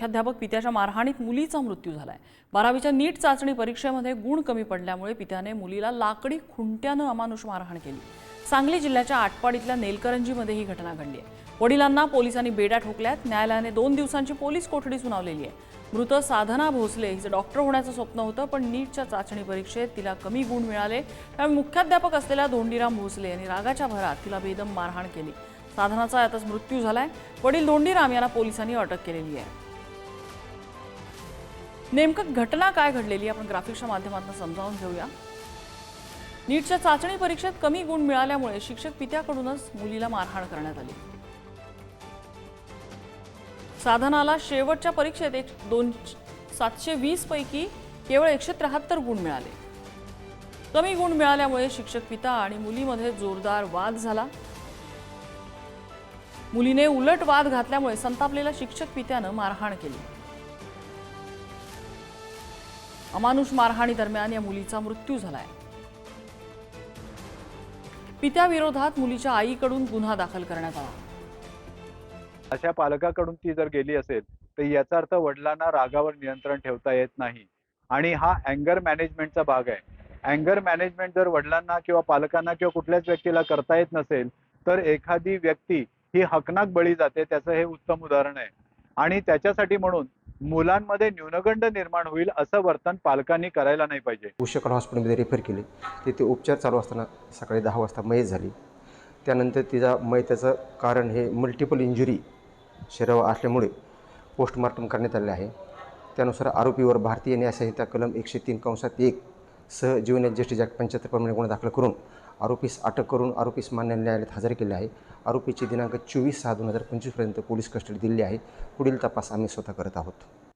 मुख्याध्यापक पित्याच्या मारहाणीत मुलीचा मृत्यू झाला आहे बारावीच्या नीट चाचणी परीक्षेमध्ये गुण कमी पडल्यामुळे पित्याने मुलीला लाकडी खुंट्यानं अमानुष मारहाण केली. सांगली जिल्ह्याच्या आटपाडीतल्या नेलकरंजीमध्ये ही घटना घडली आहे. वडिलांना पोलिसांनी बेड्या ठोकल्यात. न्यायालयाने दोन दिवसांची पोलीस कोठडी सुनावलेली आहे. मृत साधना भोसले हिचं डॉक्टर होण्याचं स्वप्न होतं पण नीटच्या चाचणी परीक्षेत तिला कमी गुण मिळाले. त्यामुळे मुख्याध्यापक असलेल्या धोंडीराम भोसले यांनी रागाच्या भरात तिला बेदम मारहाण केली. साधनाचा यातच मृत्यू झालाय. वडील धोंडीराम यांना पोलिसांनी अटक केलेली आहे. नेमकं घटना काय घडलेली आपण ग्राफिक्सच्या माध्यमातून समजावून घेऊया. नीटच्या चाचणी परीक्षेत कमी गुण मिळाल्यामुळे शिक्षक पित्याकडूनच मुलीला मारहाण करण्यात आली. साधनाला शेवटच्या परीक्षेत एक दोन सातशे वीस पैकी केवळ एकशे त्र्याहत्तर गुण मिळाले. कमी गुण मिळाल्यामुळे शिक्षक पिता आणि मुलीमध्ये जोरदार वाद झाला. मुलीने उलट वाद घातल्यामुळे संतापलेल्या शिक्षक पित्यानं मारहाण केली. अमानुष मारहाणी दरम्यान या मुलीचा मृत्यू झालाय. पित्याविरोधात मुलीच्या आईकडून गुन्हा दाखल करण्यात आला. अशा पालकाकडून ती जर गेली असेल तर याचा अर्थ वडिलांना रागावर नियंत्रण ठेवता येत नाही. आणि हा अँगर मॅनेजमेंटचा भाग आहे. अँगर मॅनेजमेंट जर वडिलांना किंवा पालकांना किंवा कुठल्याच व्यक्तीला करता येत नसेल तर एखादी व्यक्ती ही हकनाक बळी जाते त्याचं हे उत्तम उदाहरण आहे. आणि त्याच्यासाठी म्हणून मुलांमध्ये न्यूनगंड निर्माण होईल असं वर्तन पालकांनी करायला नाही पाहिजे. उशकर हॉस्पिटलमध्ये रेफर केले. तिथे उपचार चालू असताना सकाळी दहा वाजता मयत झाली. त्यानंतर तिचा मयताचं कारण हे मल्टिपल इंजुरी शरीरावर असल्यामुळे पोस्टमार्टम करण्यात आले आहे. त्यानुसार आरोपीवर भारतीय न्यायसंहिता कलम एकशे तीन कंसात एक सह जीवन जस्टिस ॲक्ट पंच्याहत्तर प्रमाणे गुन्हा दाखल करून आरोपीस अटक करून आरोपीस मान्य न्यायालयात हजर केले आहे. आरोपीची दिनांक चोवीस सहा दोन हजार पंचवीसपर्यंत पोलीस कस्टडी दिली आहे. पुढील तपास आम्ही स्वतः करत आहोत.